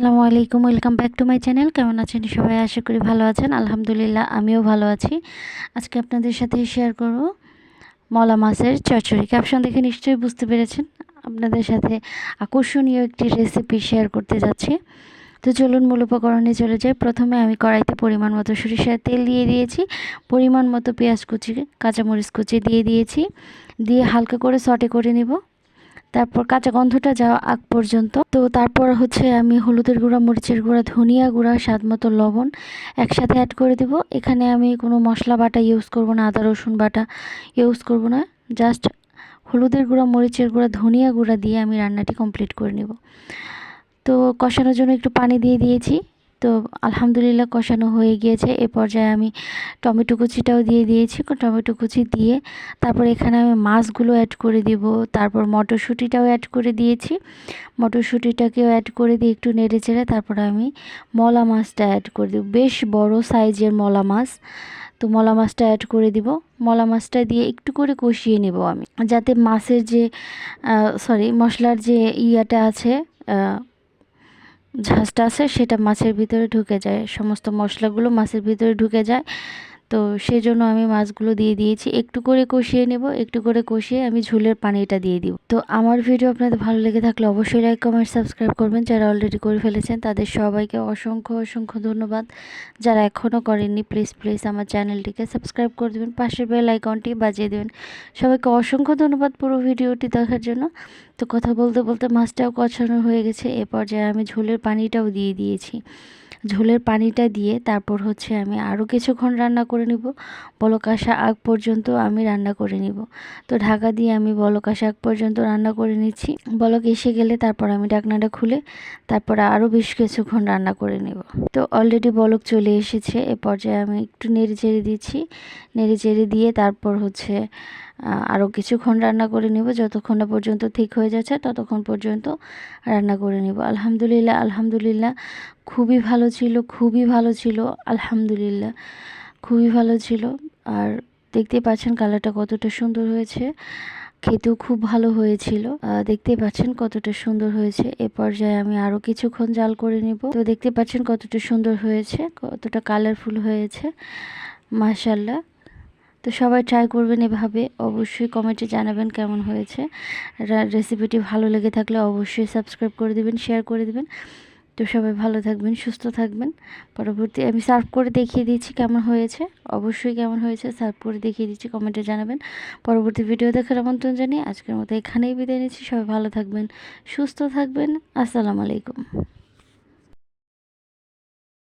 আসসালামু আলাইকুম, welcome back to my channel. কেমন আছেন সবাই? আশা করি ভালো আছেন। আলহামদুলিল্লাহ, আমিও ভালো আছি। আজকে আপনাদের সাথে শেয়ার করব মলা মাছের চচ্চড়ি। ক্যাপশন দেখে নিশ্চয়ই বুঝতে পেরেছেন। আপনাদের সাথে আকর্ষণীয় একটি রেসিপি শেয়ার করতে যাচ্ছি। তো চলুন মূল উপকরণে চলে যাই। প্রথমে আমি কড়াইতে পরিমাণ মতো সরিষার তেল দিয়ে দিয়েছি। পরিমাণ মতো পেঁয়াজ কুচি, কাঁচামরিচ কুচি দিয়ে দিয়েছি। দিয়ে হালকা করে সটে করে নিব। তারপর কাঁচা গন্ধটা যাওয়া আগ পর্যন্ত। তো তারপর হচ্ছে আমি হলুদের গুঁড়া, মরিচের গুঁড়া, ধনিয়া গুঁড়া স্বাদ মতো লবণ একসাথে অ্যাড করে দিব। এখানে আমি কোনো মশলা বাটা ইউজ করব না, আদা, রসুন বাটা ইউজ করব না। জাস্ট হলুদের গুঁড়া, মরিচের গুঁড়া, ধনিয়া গুঁড়া দিয়ে আমি রান্নাটি কমপ্লিট করে নেব। তো কষানোর জন্য একটু পানি দিয়ে দিয়েছি। তো আলহামদুলিল্লাহ কষানো হয়ে গিয়েছে। এ পর্যায়ে আমি টমেটো কুচিটাও দিয়ে দিয়েছি। টমেটো কুচি দিয়ে তারপর এখানে আমি মাছগুলো অ্যাড করে দিব। তারপর মটরশুঁটিটাও অ্যাড করে দিয়েছি। মটরশুঁটিটাকেও অ্যাড করে দিয়ে একটু নেড়ে চেড়ে তারপর আমি মলা মাছটা অ্যাড করে দিব। বেশ বড় সাইজের মলা মাছ। তো মলা মাছটা অ্যাড করে দিব। মলা মাছটা দিয়ে একটু করে কষিয়ে নেব আমি। যাতে মাছের যে সরি মশলার যে ইয়াটা আছে ঝাঁজটা আছে সেটা মাছের ভিতরে ঢুকে যায়। সমস্ত মশলাগুলো মাছের ভিতরে ঢুকে যায়। তো সেই জন্য আমি মাছগুলো দিয়ে দিয়েছি। একটু করে কষিয়ে নেব, একটু করে কষিয়ে আমি ঝুলের পানিটা দিয়ে দিব। তো আমার ভিডিও আপনাদের ভালো লেগে থাকলে অবশ্যই লাইক কমেন্ট সাবস্ক্রাইব করবেন। যারা অলরেডি করে ফেলেছেন, তাদের সবাইকে অসংখ্য অসংখ্য ধন্যবাদ। যারা এখনও করেননি প্লিজ প্লিজ আমার চ্যানেলটিকে সাবস্ক্রাইব করে দেবেন, পাশের বেল আইকনটি বাজিয়ে দেবেন। সবাইকে অসংখ্য ধন্যবাদ পুরো ভিডিওটি দেখার জন্য। তো কথা বলতে বলতে মাছটাও কষানো হয়ে গেছে, এ পর্যায়ে আমি ঝোলের পানিটাও দিয়ে দিয়েছি। ঝোলের পানিটা দিয়ে তারপর হচ্ছে আমি আরও কিছুক্ষণ রান্না করে নিব। বলক আসা আগ পর্যন্ত আমি রান্না করে নিব। তো ঢাকা দিয়ে আমি বলক আসা আগ পর্যন্ত রান্না করে নিচ্ছি। বলক এসে গেলে তারপর আমি ডাকনাটা খুলে তারপর আরও বেশ কিছুক্ষণ রান্না করে নেব। তো অলরেডি বলক চলে এসেছে। এ পর্যায়ে আমি একটু নেড়ে চেড়ে দিচ্ছি। নেড়ে চেড়ে দিয়ে তারপর হচ্ছে আরও কিছুক্ষণ রান্না করে নেব। যতক্ষণ না পর্যন্ত ঠিক হয়ে যাচ্ছে, ততক্ষণ পর্যন্ত রান্না করে নেব। আলহামদুলিল্লাহ আলহামদুলিল্লাহ। খুবই ভালো ছিল, খুবই ভালো ছিল, আলহামদুলিল্লাহ। খুবই ভালো ছিল। আর দেখতে পাচ্ছেন কালারটা কতটা সুন্দর হয়েছে। খেতেও খুব ভালো হয়েছিল। দেখতে পাচ্ছেন কতটা সুন্দর হয়েছে। এ পর্যায়ে আমি আরও কিছুক্ষণ জাল করে নিব। তো দেখতে পাচ্ছেন কতটা সুন্দর হয়েছে, কতটা কালারফুল হয়েছে। মাশাল্লাহ তো সবাই ট্রাই করবেন এভাবে। অবশ্যই কমেন্টে জানাবেন কেমন হয়েছে। রেসিপিটি ভালো লেগে থাকলে অবশ্যই সাবস্ক্রাইব করে দেবেন শেয়ার করে দেবেন। তো সবাই ভালো থাকবেন, সুস্থ থাকবেন। পরবর্তী আমি সার্ভ করে দেখিয়ে দিচ্ছি কেমন হয়েছে। অবশ্যই কেমন হয়েছে সার্ভ করে দেখিয়ে দিচ্ছি কমেন্টে জানাবেন। পরবর্তী ভিডিও দেখার আমন্ত্রণ জানিয়ে আজকের মতো এখানেই বিদায় নিচ্ছি। সবাই ভালো থাকবেন, সুস্থ থাকবেন। আসসালামু আলাইকুম।